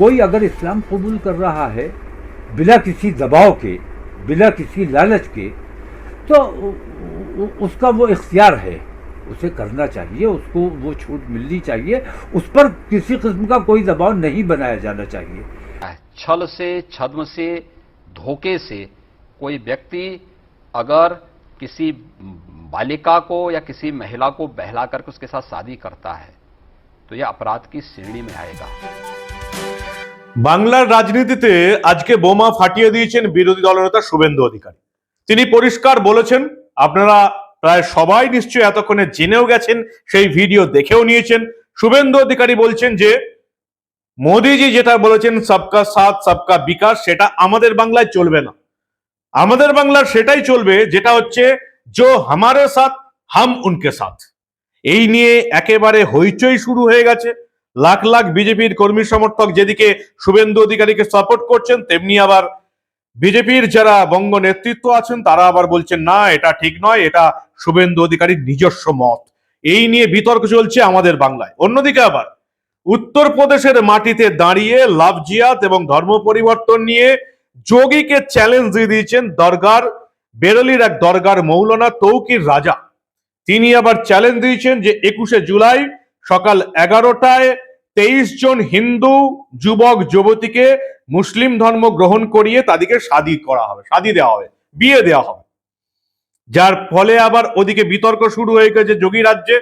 कोई अगर इस्लाम कबूल कर रहा है, बिना किसी दबाव के, बिना किसी लालच के तो उसका वो इख्तियार है। उसे करना चाहिए, उसको वो छूट मिलनी चाहिए, उस पर किसी किस्म का कोई दबाव नहीं बनाया जाना चाहिए। छल से, छद्म से, धोखे से कोई व्यक्ति अगर किसी बालिका को या किसी महिला को बहला करके उसके साथ शादी करता है तो यह अपराध की श्रेणी में आएगा। বাংলার রাজনীতিতে আজকে বোমা ফাটিয়ে দিয়েছেন বিরোধী দলনেতা শুভেন্দু অধিকারী। তিনি পরিষ্কার বলেছেন, আপনারা প্রায় সবাই নিশ্চয়ই এতক্ষণে জেনেও গেছেন, সেই ভিডিও দেখেও নিয়েছেন। শুভেন্দু অধিকারী বলছেন যে, মোদিজি যেটা বলেছেন, সবকা সাথ, সবকা বিকাশ সেটা আমাদের বাংলায় চলবে না। আমাদের বাংলার সেটাই চলবে, যেটা হচ্ছে জো হামারে সাথ, হাম উনকে সাথ। এই নিয়ে একেবারে হইচই শুরু হয়ে গেছে। লাখ লাখ বিজেপির কর্মী সমর্থক যেদিকে শুভেন্দু অধিকারীকে সাপোর্ট করছেন, তেমনি আবার বিজেপির যারা বঙ্গ নেতৃত্ব আছেন, তারা আবার বলছেন, না, এটা ঠিক নয়, এটা শুভেন্দু অধিকারীর নিজস্ব মত। এই নিয়ে বিতর্ক চলছে আমাদের বাংলায়। অন্যদিকে আবার, উত্তরপ্রদেশের মাটিতে দাঁড়িয়ে লাভ জিয়াত এবং ধর্ম পরিবর্তন নিয়ে যোগীকে চ্যালেঞ্জ দিয়ে দিয়েছেন দরগার, বেরলির এক দরগার মৌলানা তৌকির রাজা। তিনি আবার চ্যালেঞ্জ দিয়েছেন যে একুশে জুলাই সকাল এগারোটায় তেইশ জন হিন্দু যুবক, যুবতীকে মুসলিম ধর্ম গ্রহণ করিয়ে তাদেরকে শাদি করা হবে শাদি দেওয়া হবে, বিয়ে দেওয়া হবে। যার ফলে আবার ওদিকে বিতর্ক শুরু হয়ে গেছে যোগী রাজ্যে।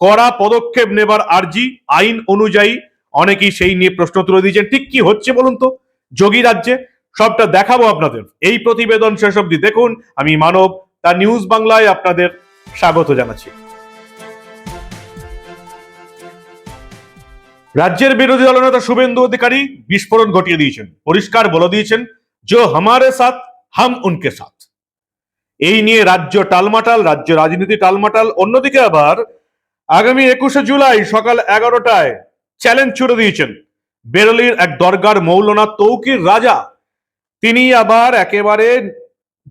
কড়া পদক্ষেপ নেবার আর্জি, আইন অনুযায়ী অনেকেই সেই নিয়ে প্রশ্ন তুলে দিয়েছেন। ঠিক কি হচ্ছে বলুন তো? যোগী রাজ্যে সবটা দেখাবো আপনাদের। এই প্রতিবেদন শেষ অবধি দেখুন। আমি মানব তার নিউজ বাংলায় আপনাদের স্বাগত জানাচ্ছি। রাজ্যের বিরোধী দলনেতা শুভেন্দু অধিকারী বিস্ফোরণ ঘটিয়ে দিয়েছেন। পরিষ্কার বলে দিয়েছেন, যে হামারে সাথ, হাম উনকে সাথ। এই নিয়ে রাজ্য টালমাটাল, রাজ্য রাজনীতি টালমাটাল। অন্যদিকে আবার আগামী একুশে জুলাই সকাল এগারোটায় চ্যালেঞ্জ ছুড়ে দিয়েছেন। বেরলির এক দরগার মৌলানা তৌকির রাজা। তিনি আবার একেবারে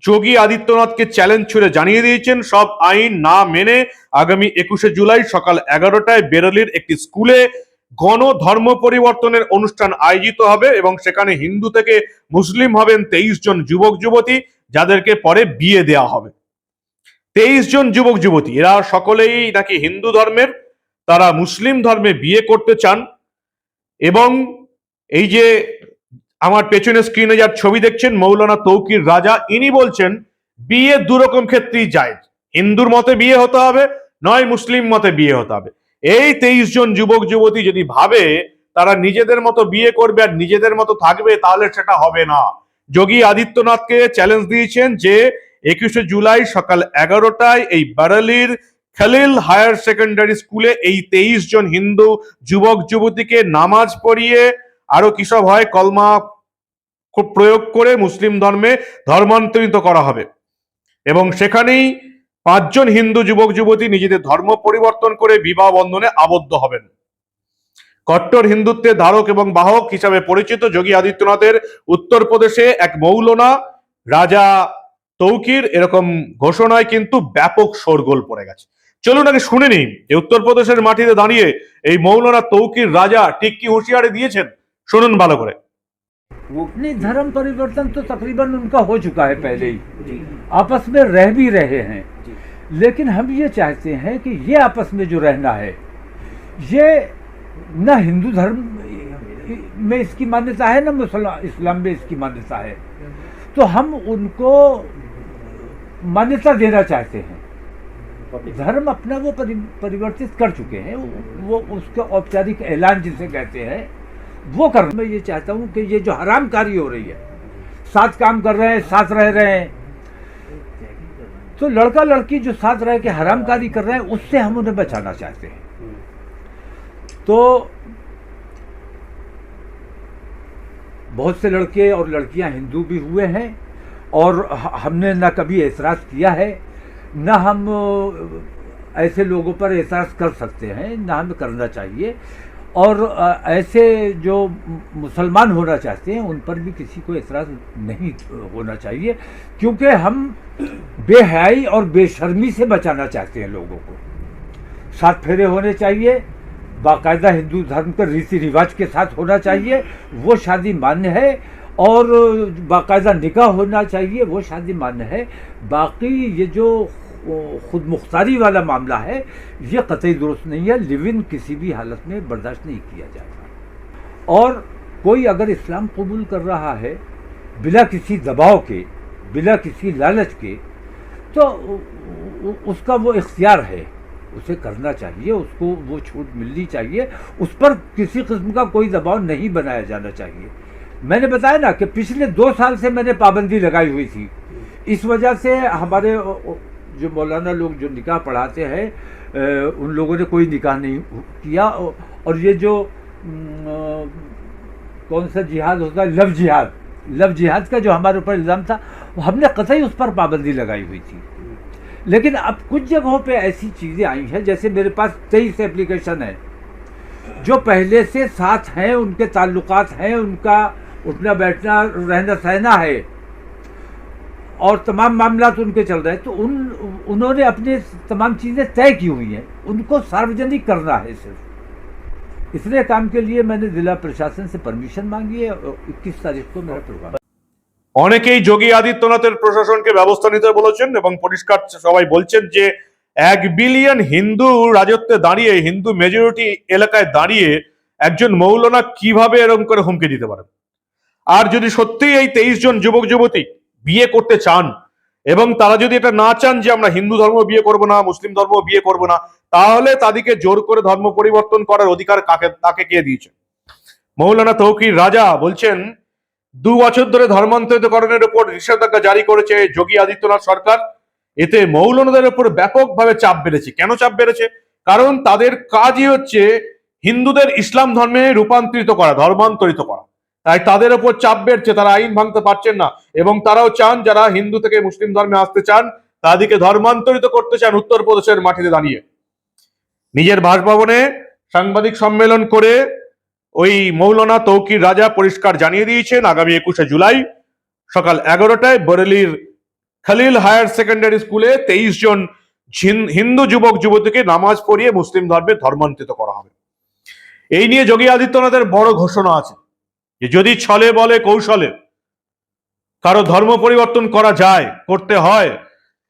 যোগী আদিত্যনাথকে চ্যালেঞ্জ ছুড়ে জানিয়ে দিয়েছেন, সব আইন না মেনে আগামী একুশে জুলাই সকাল এগারোটায় বেরলির একটি স্কুলে গণ ধর্ম পরিবর্তনের অনুষ্ঠান আয়োজিত হবে এবং সেখানে হিন্দু থেকে মুসলিম হবেন তেইশ জন যুবক যুবতী, যাদেরকে পরে বিয়ে দেওয়া হবে। তেইশ জন যুবক যুবতী, এরা সকলেই নাকি হিন্দু ধর্মের, তারা মুসলিম ধর্মে বিয়ে করতে চান এবং এই যে আমার পেছনে স্ক্রিনে যার ছবি দেখছেন মৌলানা তৌকির রাজা, ইনি বলছেন, বিয়ে দুরকম ক্ষেত্রেই যায়। হিন্দুর মতে বিয়ে হতে হবে, নয় মুসলিম মতে বিয়ে হতে হবে। এই তেইশ জন যুবক, যুবতী যদি ভাবে তারা নিজেদের মতো বিয়ে করবে আর নিজেদের মতো থাকবে, তাহলে সেটা হবে না। যোগী আদিত্যনাথকে চ্যালেঞ্জ দিয়েছেন যে একুশে জুলাই সকাল এগারোটায় এই বারালির খালিল হায়ার সেকেন্ডারি স্কুলে এই তেইশ জন হিন্দু যুবক, যুবতীকে নামাজ পড়িয়ে আরও কিসব হয়, কলমা খুব প্রয়োগ করে মুসলিম ধর্মে ধর্মান্তরিত করা হবে। এবং সেখানেই পাঁচজন হিন্দু যুবক যুবতী নিজেদের ধর্ম পরিবর্তন করে বিবাহ বন্ধনে আবদ্ধ হবেন কট্টর হিন্দুত্বের ধারক এবং বাহক হিসাবে পরিচিত যোগী আদিত্যনাথের উত্তরপ্রদেশে এক মৌলনা রাজা তৌকির এরকম ঘোষণায় কিন্তু ব্যাপক শোরগোল পড়ে গেছে চলুন আগে শুনে নিই যে উত্তরপ্রদেশের মাটিতে দাঁড়িয়ে এই মৌলানা তৌকির রাজা ঠিক কি হুঁশিয়ারি দিয়েছেন শুনুন ভালো করে वो नहीं धर्म परिवर्तन तो तकरीबन उनका हो चुका है पहले ही आपस में रह भी रहे हैं लेकिन हम ये चाहते हैं कि ये आपस में जो रहना है, ये न हिंदू धर्म में इसकी मान्यता है, न मुसलमान, इस्लाम में इसकी मान्यता है। तो हम उनको मान्यता देना चाहते हैं। धर्म अपना वो परि- परिवर्तित कर चुके हैं, वो उसका औपचारिक ऐलान जिसे कहते हैं, वो कर। मैं ये चाहता हूँ कि ये जो हरामकारी हो रही है, साथ काम कर रहे हैं, साथ रह रहे हैं तो लड़का लड़की जो साथ रह के हरामकारी कर रहे हैं, उससे हम उन्हें बचाना चाहते हैं। तो बहुत से लड़के और लड़कियाँ हिंदू भी हुए हैं और हमने न कभी एतराज़ किया है, ना हम ऐसे लोगों पर एतराज़ कर सकते हैं, ना हमें करना चाहिए। और ऐसे जो मुसलमान होना चाहते हैं, उन पर भी किसी को एतराज़ नहीं होना चाहिए, क्योंकि हम बेहयाई और बेशर्मी से बचाना चाहते हैं लोगों को। सात फेरे होने चाहिए, बाकायदा हिंदू धर्म के रीति रिवाज के साथ होना चाहिए, वो शादी मान्य है, और बाकायदा निकाह होना चाहिए, वो शादी मान्य है। बाकी ये जो खुद मुख्तारी वाला मामला है, ये कतई दुरुस्त नहीं है, लिविन किसी भी हालत में बर्दाश्त नहीं किया जाएगा और कोई अगर इस्लाम कबूल कर रहा है, बिला किसी दबाव के, बिला किसी लालच के तो उसका वो इख्तियार है, उसे करना चाहिए, उसको वो छूट मिलनी चाहिए, उस पर किसी किस्म का कोई दबाव नहीं बनाया जाना चाहिए। मैंने बताया ना कि पिछले दो साल से मैंने पाबंदी लगाई हुई थी। इस वजह से हमारे जो मौलाना लोग जो निकाह पढ़ाते हैं उन लोगों ने कोई निकाह नहीं किया और ये जो कौन सा जिहाद होता है, लव जिहाद लव जिहाद का जो हमारे ऊपर इल्ज़ाम था हमने कतई उस पर पाबंदी लगाई हुई थी। लेकिन अब कुछ जगहों पे ऐसी चीज़ें आई हैं, जैसे मेरे पास तेईस एप्लीकेशन है, जो पहले से साथ हैं, उनके ताल्लुकात हैं, उनका उठना बैठना, रहना सहना है, और तमाम मामला तो उनके चल रहे हैं तो उन उन्होंने अपने तमाम चीज़ें तय की हुई हैं उनको सार्वजनिक करना है सिर्फ इतने काम के लिए मैंने जिला प्रशासन से परमिशन मांगी है इक्कीस तारीख को मेरा प्रोग्राम অনেকেই যোগী আদিত্যনাথের প্রশাসনকে ব্যবস্থা নিতে বলেছেন এবং পরিষ্কার সবাই বলছেন যে এক বিলিয়ন হিন্দু রাজত্বে দাঁড়িয়ে হিন্দু মেজরিটি এলাকায় দাঁড়িয়ে একজন মৌলানা কিভাবে এরকম করে হুমকি দিতে পারেন আর যদি সত্যিই এই তেইশ জন যুবক যুবতী বিয়ে করতে চান এবং তারা যদি এটা না চান যে আমরা হিন্দু ধর্ম বিয়ে করব না, মুসলিম ধর্ম বিয়ে করব না, তাহলে তাদেরকে জোর করে ধর্ম পরিবর্তন করার অধিকার কাকে, তাকে কে দিয়েছে? মৌলানা তৌকির রাজা বলছেন, দু বছর ধরে ধর্মান্তরিতকরণের উপর নিষেধাজ্ঞা জারি করেছে যোগী আদিত্যনাথ সরকার। এতে মৌলনাদের উপর ব্যাপকভাবে চাপ বেড়েছে। কেন চাপ বেড়েছে? কারণ তাদের কাজই হচ্ছে হিন্দুদের ইসলাম ধর্মে রূপান্তরিত করা, ধর্মান্তরিত করা। তাই তাদের উপর চাপ বেড়ছে, তারা আইন ভাঙতে পারছেন না। এবং তারাও চান যারা হিন্দু থেকে মুসলিম ধর্মে আসতে চান, তাদেরকে ধর্মান্তরিত করতে চান উত্তরপ্রদেশের মাটিতে দাঁড়িয়ে। নিজের বাসভবনে সাংবাদিক সম্মেলন করে ওই মৌলানা তৌকির রাজা পরিষ্কার জানিয়ে দিয়েছেন, আগামী একুশে জুলাই সকাল এগারোটায় বরেলির খালিল হায়ার সেকেন্ডারি স্কুলে তেইশ জন হিন্দু যুবক যুবতীকে নামাজ পড়িয়ে মুসলিম ধর্মে ধর্মান্তরিত করা হবে। এই নিয়ে যোগী আদিত্যনাথের বড় ঘোষণা আছে। যে যদি ছলে বলে কৌশলে কারো ধর্ম পরিবর্তন করা যায় করতে হয়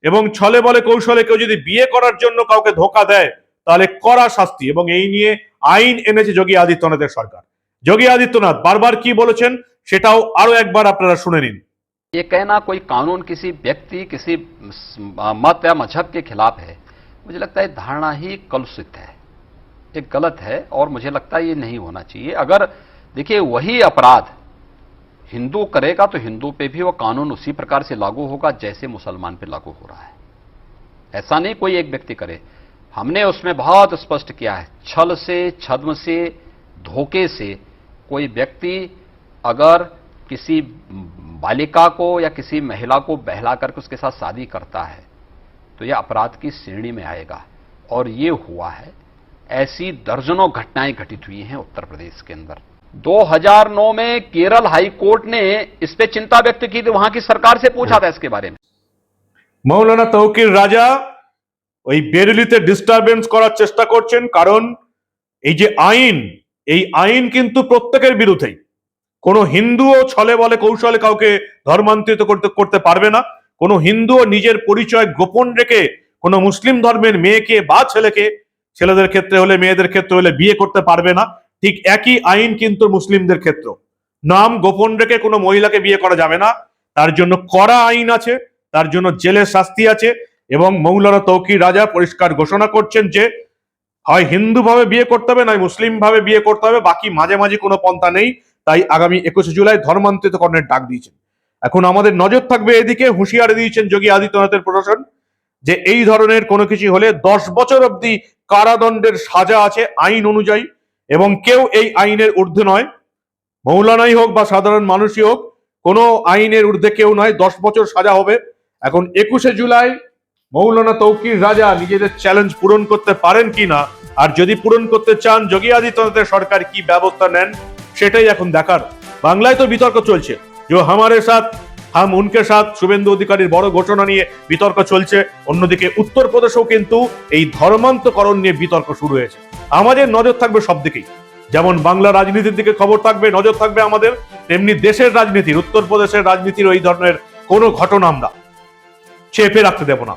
এবং ছলে বলে কৌশলে কেউ যদি বিয়ে করার জন্য কাউকে ধোকা দেয় তাহলে কড়া শাস্তি এবং এই নিয়ে আইন এনেছে যোগী আদিত্যনাথের সরকার যোগী আদিত্যনাথ বারবার কি বলেছেন সেটাও আরো একবার আপনারা শুনে নিন ये कहना कोई कानून किसी व्यक्ति किसी मत या मजहब के खिलाफ है मुझे लगता है धारणा ही कलुषित है ये गलत है और मुझे लगता है ये नहीं होना चाहिए अगर देखिए, वही अपराध। हिंदू करेगा तो हिंदू पे भी वो कानून उसी प्रकार से लागू होगा जैसे मुसलमान पे लागू हो रहा है। ऐसा नहीं कोई एक व्यक्ति करे। हमने उसमें बहुत स्पष्ट किया है, छल से, छद्म से, धोखे से कोई व्यक्ति अगर किसी बालिका को या किसी महिला को बहला करके उसके साथ शादी करता है तो यह अपराध की श्रेणी में आएगा। और ये हुआ है, ऐसी दर्जनों घटनाएँ घटित हुई हैं उत्तर प्रदेश के अंदर। 2009 में केरल हाई कोर्ट ने इस पे चिंता व्यक्त की थी वहां की सरकार से पूछा था इसके बारे में মৌলানা তৌকির রাজা ওই বেরেলিতে ডিস্টারবেন্স করার চেষ্টা করছেন কারণ এই যে আইন এই আইন কিন্তু প্রত্যেকের বিরুদ্ধেই কোনো হিন্দুও ছলে বলে কৌশলে কাউকে ধর্মান্তরিত করতে করতে পারবে না কোনো হিন্দুও নিজের পরিচয় গোপন রেখে কোনো মুসলিম ধর্মের মেয়েকে বা ছেলেকে ছেলেদের ক্ষেত্রে হলে মেয়েদের ক্ষেত্রে হলে বিয়ে করতে পারবে না ঠিক একই আইন কিন্তু মুসলিমদের ক্ষেত্র। নাম গোপন রেখে কোনো মহিলাকে বিয়ে করা যাবে না। তার জন্য কড়া আইন আছে, তার জন্য জেলের শাস্তি আছে এবং মৌলানা তৌকির রাজা পরিষ্কার ঘোষণা করছেন যে, হয় হিন্দু ভাবে বিয়ে করতে হবে, নয় মুসলিম ভাবে বিয়ে করতে হবে, বাকি মাঝে মাঝে কোনো পন্থা নেই, তাই আগামী একুশে জুলাই ধর্মান্তরিতকরণের ডাক দিয়েছেন। এখন আমাদের নজর থাকবে এদিকে, হুঁশিয়ারি দিয়েছেন যোগী আদিত্যনাথের প্রশাসন যে, এই ধরনের কোনো কিছু হলে দশ বছর অবধি কারাদণ্ডের সাজা আছে আইন অনুযায়ী। এবং কেউ এই আইনের ঊর্ধ্বে নয়। মৌলানাই হোক বা সাধারণ মানুষই হোক, কোনো আইনের ঊর্ধ্বে কেউ নয়, দশ বছর সাজা হবে। এখন একুশে জুলাই, মৌলানা তৌকির রাজা নিজেদের চ্যালেঞ্জ পূরণ করতে পারেন কিনা আর যদি পূরণ করতে চান, যোগী আদিত্যনাথের সরকার কি ব্যবস্থা নেন, সেটাই এখন দেখার। বাংলায় তো বিতর্ক চলছে। যে হামারে সাথ হাম সাথ শুভেন্দু অধিকারীর বড় ঘোষণা নিয়ে বিতর্ক চলছে। অন্যদিকে উত্তরপ্রদেশেও কিন্তু এই ধর্মান্তকরণ নিয়ে বিতর্ক শুরু হয়েছে। আমাদের নজর থাকবে সব দিকেই। যেমন বাংলা রাজনীতির দিকে খবর থাকবে, নজর থাকবে আমাদের, তেমনি দেশের রাজনীতির, উত্তরপ্রদেশের রাজনীতির ওই ধরনের কোনো ঘটনা আমরা চেপে রাখতে দেব না।